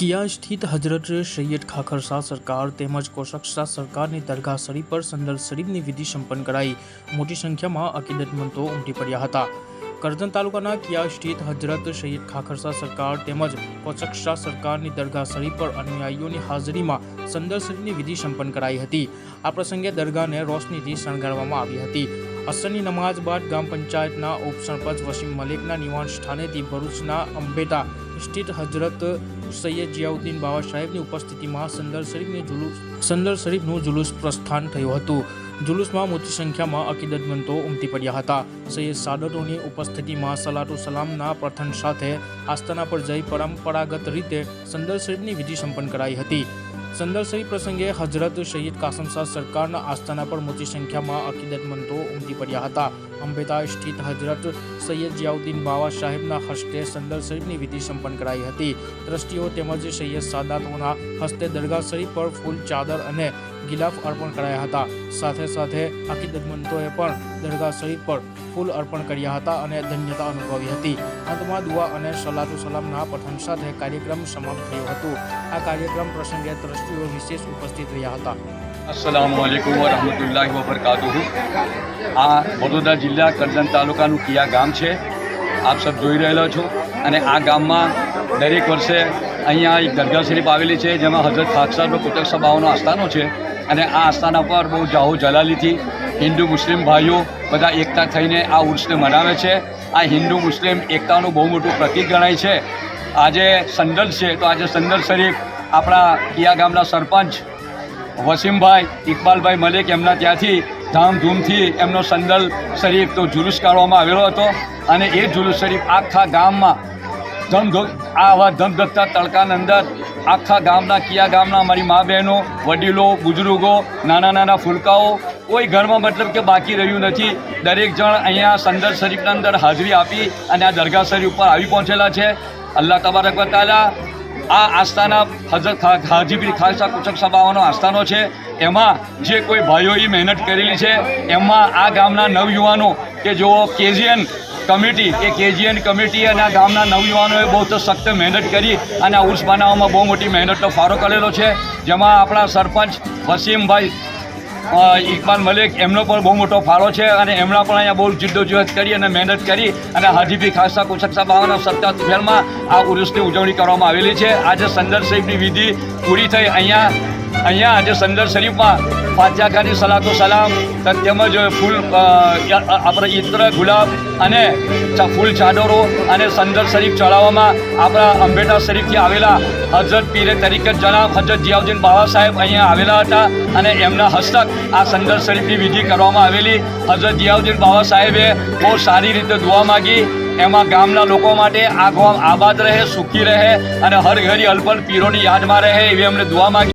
કિયા સ્થિત હજરત સૈયદ ખાખર સરકાર તેમજ કોશક સરકારની દરગાહ શરીફ પર સંદર શરીફની વિધિ સંપન્ન કરાઈ. મોટી સંખ્યામાં અકીદતમંદો ઉમટી પડ્યા હતા. કરજણ તાલુકાના કિયા સ્થિત હજરત સૈયદ ખાખરસા સરકાર તેમજ કોશક શાહ સરકારની દરગાહ શરીફ પર અનુયાયીઓની હાજરીમાં સંદર શરીફની વિધિ સંપન્ન કરાઈ હતી. આ પ્રસંગે દરગાહને રોશનીથી શણગારવામાં આવી હતી. અસરની નમાઝ બાદ ગ્રામ પંચાયતના ઉપસરપંચ વસીમ મલિકના નિવાસ સ્થાનેથી ભરૂચના અંબેટા સ્થિત હજરત સૈયદ જિયાઉદ્દીન બાવા સાહેબની ઉપસ્થિતિમાં સંદર શરીફની જુલુસ સંદર શરીફનું જુલુસ પ્રસ્થાન થયું હતું. જુલુસમાં મોટી સંખ્યામાં અકીદતમંતો ઉમટી પડ્યા હતા. સૈયદ સાદતોની ઉપસ્થિતિમાં સલાટુ સલામના પ્રથમ સાથે આસ્થાના પર જઈ પરંપરાગત રીતે સંદર શરીફની વિધિ સંપન્ન કરાઈ હતી. સંદર શરીફ પ્રસંગે હજરત સૈયદ કાસમ શાહ સરકારના આસ્થાના પર મોટી સંખ્યામાં અકીદતમંદો ઉમટી પડ્યા હતા. અંબેતા સ્થિત હજરત સૈયદ જિયાઉદ્દીન બાવા સાહેબના હસ્તે સંદર શરીફની વિધિ સંપન્ન કરાઈ હતી. ટ્રસ્ટીઓ તેમજ સૈયદ સાદાતોના હસ્તે દરગાહ શરીફ પર ફૂલ ચાદર અને ગિલાફ અર્પણ કરાયા હતા. સાથે સાથે અકીદતમંદોએ પણ દરગાહ શરીફ પર ફૂલ અર્પણ કર્યા હતા અને ધન્યતા અનુભવી હતી. અંતમાં દુઆ અને સલાતુ સલામના પઠન સાથે કાર્યક્રમ સમાપ્ત થયો હતો. આ કાર્યક્રમ પ્રસંગે દ્રષ્ટિઓ વિશેષ ઉપસ્થિત રહ્યા હતા. અસલામ વાલેકુમ વરહમતુલ્લાહ વબરકાતુહુ. આ વડોદરા જિલ્લા કરજણ તાલુકાનું કિયા ગામ છે. આપ સબ જોઈ રહેલા છો અને આ ગામમાં દરેક વર્ષે અહીંયા એક દરગાહ શરીફ આવેલી છે, જેમાં હજરત ખાકસાબનો કુતક સભાઓનો આસ્થાનો છે અને આ આસ્થાના પર બહુ જાહો જલાલીથી હિન્દુ મુસ્લિમ ભાઈઓ બધા એકતા થઈને આ ઉર્સને મનાવે છે. આ હિન્દુ મુસ્લિમ એકતાનું બહુ મોટું પ્રતીક ગણાય છે. આજે સંદલ છે, તો આજે સંદલ શરીફ આપણા કિયા ગામના સરપંચ વસીમભાઈ ઇકબાલભાઈ મલિક એમના ત્યાંથી ધામધૂમથી એમનો સંદલ શરીફ તો જુલુસ કાઢવામાં આવેલો હતો અને એ જુલુસ શરીફ આખા ગામમાં ધમધો આવા ધમધકતા તડકાની અંદર આખા ગામના કિયા ગામના મારી મા બહેનો, વડીલો, બુજુર્ગો, નાના નાના ફૂલકાઓ કોઈ ઘરમાં મતલબ કે બાકી રહ્યું નથી. દરેક જણ અહીંયા સંદર શરીફના અંદર હાજરી આપી અને આ દરગાહ શરીફ ઉપર આવી પહોંચેલા છે. અલ્લાહ તબારક વ આ આસ્થાના હજરત હાજીપીર ખાલસા કુચક સભાઓનો આસ્થાનો છે. એમાં જે કોઈ ભાઈઓએ મહેનત કરેલી છે, એમાં આ ગામના નવયુવાનો કે જો કેજીએન કમિટી, કે કેજીએન કમિટી અને આ ગામના નવયુવાનોએ બહુ તો સખ્ત મહેનત કરી અને આ ઉર્સ બનાવવામાં બહુ મોટી મહેનતનો ફાળો કરેલો છે. જેમાં આપણા સરપંચ વસીમભાઈ ઇકબાલ મલિક એમનો પણ બહુ મોટો ફાળો છે અને એમના પણ અહીંયા બહુ જિદ્દોજહદ કરી અને મહેનત કરી અને હાજીભી ખાસા કુશક સભાઓના સત્તા ફેરમાં આ ઉર્સની ઉજવણી કરવામાં આવેલી છે. આજે સંદર સાહેબની વિધિ પૂરી થઈ અહીંયા અહીંયા આજે સંદર શરીફમાં ફાતિહા ખાની સલાતો સલામ તેમજ ફૂલ આપણે ઇત્ર ગુલાબ અને ફૂલ ચાદરો અને સંદર શરીફ ચડાવવામાં આપણા અંબેટા શરીફથી આવેલા હજરત પીરે તરીકે જનાબ હજરત જિયાઉદ્દીન બાબા સાહેબ અહીંયા આવેલા હતા અને એમના હસ્તક આ સંદર શરીફની વિધિ કરવામાં આવેલી. હજરત જિયાઉદ્દીન બાબા સાહેબે બહુ સારી રીતે દુઆ માગી. એમાં ગામના લોકો માટે આ ગામ આબાદ રહે, સુખી રહે અને હર ઘરી અલ્પલ પીરોની યાદમાં રહે એવી અમને દુઆ માગી.